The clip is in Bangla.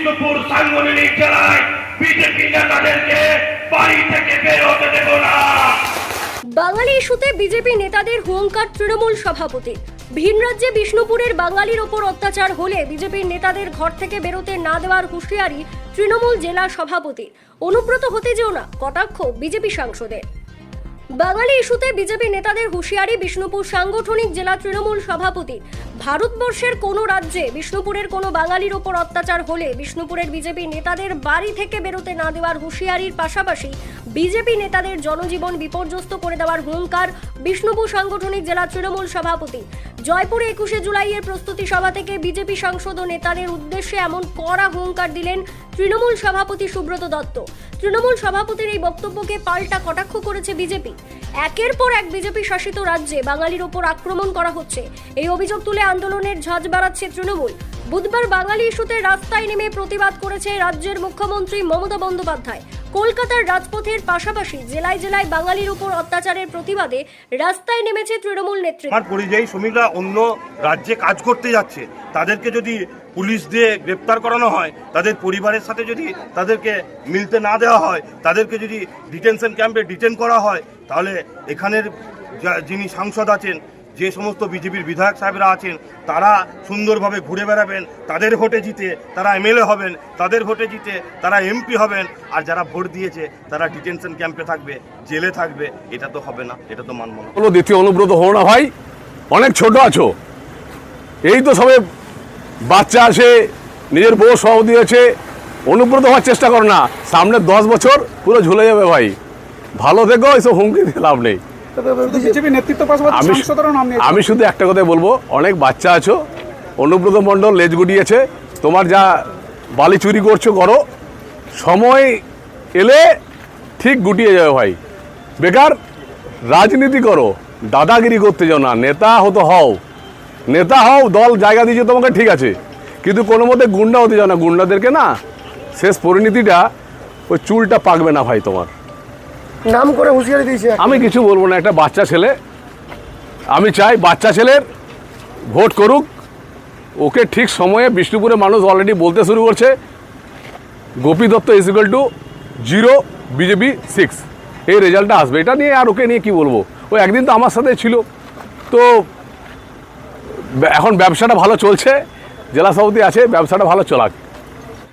বিষ্ণুপুর সাংগঠনিক জেলায় বিজেপি নেতাদেরকে বাড়ি থেকে বের হতে দেব না। বাঙালি ইস্যুতে বিজেপি নেতাদের হুঙ্কার তৃণমূল সভাপতি ভিন রাজ্যে বিষ্ণুপুরের বাঙালির ওপর অত্যাচার হলে বিজেপির নেতাদের ঘর থেকে বেরোতে না দেওয়ার হুঁশিয়ারি তৃণমূল জেলা সভাপতি অনুব্রত হতে যেও না, কটাক্ষ বিজেপি সাংসদের। বাঙালি ইস্যুতে বিজেপি নেতাদের হুঁশিয়ারি বিষ্ণুপুর সাংগঠনিক জেলা তৃণমূল সভাপতি ভারতবর্ষের কোনো রাজ্যে বিষ্ণুপুরের কোনো বাঙালির ওপর অত্যাচার হলে বিষ্ণুপুরের বিজেপি নেতাদের বাড়ি থেকে বেরোতে না দেওয়ার হুঁশিয়ারির পাশাপাশি বিজেপি নেতাদের জনজীবন বিপর্যস্ত করে দেওয়ার হুঙ্কার বিষ্ণুপুর সাংগঠনিক জেলা তৃণমূল সভাপতি। জয়পুরে একুশে জুলাইয়ের প্রস্তুতি সভা থেকে বিজেপি সাংসদ ও নেতাদের উদ্দেশ্যে এমন কড়া হুঙ্কার দিলেন তৃণমূল সভাপতি সুব্রত দত্ত। তৃণমূল সভাপতির এই বক্তব্যকে পাল্টা কটাক্ষ করেছে বিজেপি। একের পর এক বিজেপি শাসিত রাজ্যে বাঙালির ওপর আক্রমণ করা হচ্ছে। এই অভিযোগ তুলে আন্দোলনের ঝাঁজ বাড়াচ্ছে তৃণমূল। বুধবার বাঙালি ইস্যুতে রাস্তায় নেমে প্রতিবাদ করেছে রাজ্যের মুখ্যমন্ত্রী মমতা বন্দ্যোপাধ্যায়। কলকাতার রাজপথের পাশাপাশি জেলায় জেলায় বাঙালির উপর অত্যাচারের প্রতিবাদে রাস্তায় নেমেছে তৃণমূল নেতৃত্ব আমার পরিযায়ী শ্রমিকরা অন্য রাজ্যে কাজ করতে যাচ্ছে। তাদেরকে যদি পুলিশ দিয়ে গ্রেপ্তার করানো হয়, তাদের পরিবারের সাথে যদি তাদেরকে মিলতে না দেওয়া হয়, তাদেরকে যদি ডিটেনশন ক্যাম্পে ডিটেন করা হয়, তাহলে এখানের যিনি সাংসদ আছেন যে সমস্ত বিজেপির বিধায়ক সাহেবরা আছেন, তারা সুন্দরভাবে ঘুরে বেড়াবেন, তাদের ভোটে জিতে তারা এমএলএ হবেন, তাদের ভোটে জিতে তারা এমপি হবেন, আর যারা ভোট দিয়েছে তারা ডিটেনশন ক্যাম্পে থাকবে, জেলে থাকবে, এটা তো হবে না, এটা তো মানব না। হলো দ্বিতীয় অনুব্রত হো না ভাই, অনেক ছোট আছো। এই তো সবে বাচ্চা আছে, নিজের বউ সহ দিয়েছে, অনুব্রত হওয়ার চেষ্টা করো না, সামনে দশ বছর পুরো ঝুলে যাবে ভাই। ভালো থেকো, এসব হুমকি লাভ নেই। আমি শুধু একটা কথাই বলব অনেক বাচ্চা আছো অনুব্রত মণ্ডল লেজ গুটিয়েছে তোমার যা বালি চুরি করছ করো সময় এলে ঠিক গুটিয়ে যাবে ভাই। বেকার রাজনীতি করো দাদাগিরি করতে যাও না নেতা হতো হও। নেতা হও দল জায়গা দিয়েছে তোমাকে ঠিক আছে কিন্তু কোনো মতে গুন্ডা হতে যাও না গুন্ডাদেরকে না শেষ পরিণতিটা ওই চুলটা পাকবে না ভাই তোমার। নাম করে হুঁশিয়ারি দিয়েছে আমি কিছু বলব না, একটা বাচ্চা ছেলে। আমি চাই বাচ্চা ছেলের ভোট করুক। ওকে ঠিক সময়ে বিষ্ণুপুরে মানুষ অলরেডি বলতে শুরু করছে। Gopi Dutta is equal to zero BJP six এই রেজাল্টটা আসবে। এটা নিয়ে আর ওকে নিয়ে কি বলব? ও একদিন তো আমার সাথে ছিল। তো এখন ব্যবসাটা ভালো চলছে। জেলা সভাপতি আছে, ব্যবসাটা ভালো চলাক।